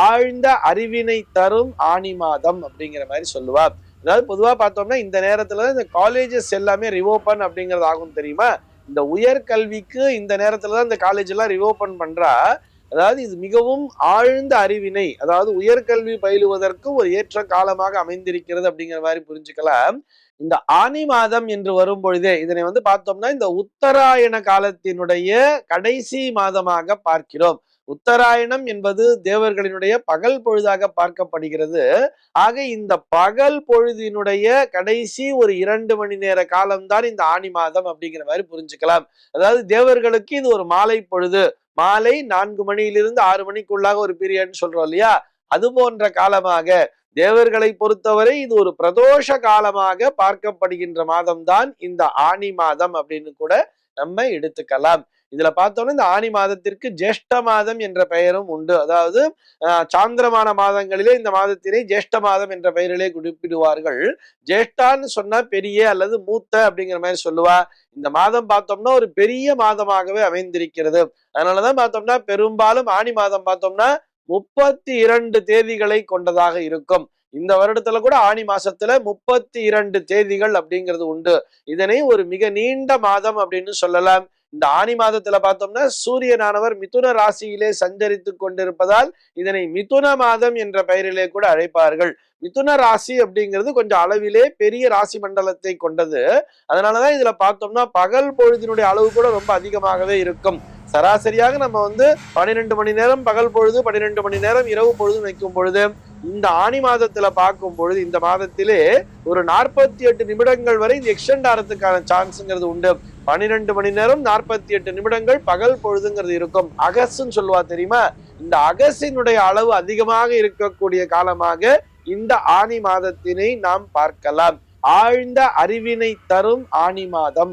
ஆழ்ந்த அறிவினை தரும் ஆணி மாதம் அப்படிங்கிற மாதிரி சொல்லுவா அதாவது பொதுவா பார்த்தோம்னா இந்த நேரத்துல இந்த காலேஜஸ் எல்லாமே ரிவோப்பன் அப்படிங்கிறது ஆகும் தெரியுமா? இந்த உயர்கல்விக்கு இந்த நேரத்துல தான் இந்த காலேஜ் எல்லாம் ரிவோப்பன் பண்றா. அதாவது இது மிகவும் ஆழ்ந்த அறிவினை. அதாவது உயர்கல்வி பயிலுவதற்கு ஒரு ஏற்ற காலமாக அமைந்திருக்கிறது அப்படிங்கிற மாதிரி புரிஞ்சுக்கலாம். இந்த ஆனி மாதம் என்று வரும் பொழுதே இதனை வந்து பார்த்தோம்னா இந்த உத்தராயண காலத்தினுடைய கடைசி மாதமாக பார்க்கிறோம். உத்தராயணம் என்பது தேவர்களினுடைய பகல் பொழுதாக பார்க்கப்படுகிறது. ஆக இந்த பகல் பொழுதினுடைய கடைசி ஒரு இரண்டு மணி நேர காலம்தான் இந்த ஆனி மாதம் அப்படிங்கிற மாதிரி புரிஞ்சுக்கலாம். அதாவது தேவர்களுக்கு இது ஒரு மாலை பொழுது. மாலை நான்கு மணியிலிருந்து ஆறு மணிக்குள்ளாக ஒரு பீரியட்னு சொல்றோம் இல்லையா? அது போன்ற காலமாக தேவர்களை பொறுத்தவரை இது ஒரு பிரதோஷ காலமாக பார்க்கப்படுகின்ற மாதம்தான் இந்த ஆனி மாதம் அப்படின்னு கூட நம்ம எடுத்துக்கலாம். இதுல பார்த்தோம்னா இந்த ஆனி மாதத்திற்கு ஜேஷ்ட மாதம் என்ற பெயரும் உண்டு. அதாவது ஆஹ், சாந்திரமான மாதங்களிலே இந்த மாதத்தினை ஜேஷ்ட மாதம் என்ற பெயரிலே குறிப்பிடுவார்கள். ஜேஷ்டான்னு சொன்னா பெரிய அல்லது மூத்த அப்படிங்கிற மாதிரி சொல்லுவா. இந்த மாதம் பார்த்தோம்னா ஒரு பெரிய மாதமாகவே அமைந்திருக்கிறது. அதனாலதான் பார்த்தோம்னா பெரும்பாலும் ஆனி மாதம் பார்த்தோம்னா முப்பத்தி இரண்டு தேதிகளை கொண்டதாக இருக்கும். இந்த வருடத்துல கூட ஆனி மாசத்துல முப்பத்தி இரண்டு தேதிகள் அப்படிங்கிறது உண்டு. இதனை ஒரு மிக நீண்ட மாதம் அப்படின்னு சொல்லலாம். இந்த ஆனி மாதத்துல பார்த்தோம்னா சூரியனானவர் மிதுன ராசியிலே சஞ்சரித்து கொண்டிருப்பதால் இதனை மிதுன மாதம் என்ற பெயரிலே கூட அழைப்பார்கள். மிதுன ராசி அப்படிங்கிறது கொஞ்சம் அளவிலே பெரிய ராசி மண்டலத்தை கொண்டது. அதனாலதான் இதுல பார்த்தோம்னா பகல் பொழுதினுடைய அளவு கூட ரொம்ப அதிகமாகவே இருக்கும். சராசரியாக நம்ம வந்து பன்னிரெண்டு மணி நேரம் பகல் பொழுது பன்னிரெண்டு மணி நேரம் இரவு பொழுது வைக்கும் பொழுது இந்த ஆணி மாதத்துல பார்க்கும் பொழுது இந்த மாதத்திலே ஒரு நாற்பத்தி எட்டு நிமிடங்கள் வரை இந்த எக்ஸ்டெண்ட் ஆகிறதுக்கான சான்ஸ்ங்கிறது உண்டு. பன்னிரெண்டு மணி நேரம் நாற்பத்தி எட்டு நிமிடங்கள் பகல் பொழுதுங்கிறது இருக்கும். அகசுன்னு சொல்லுவா தெரியுமா? இந்த அகசினுடைய அளவு அதிகமாக இருக்கக்கூடிய காலமாக இந்த ஆணி மாதத்தினை நாம் பார்க்கலாம். ஆழ்ந்த அறிவினை தரும் ஆணி மாதம்.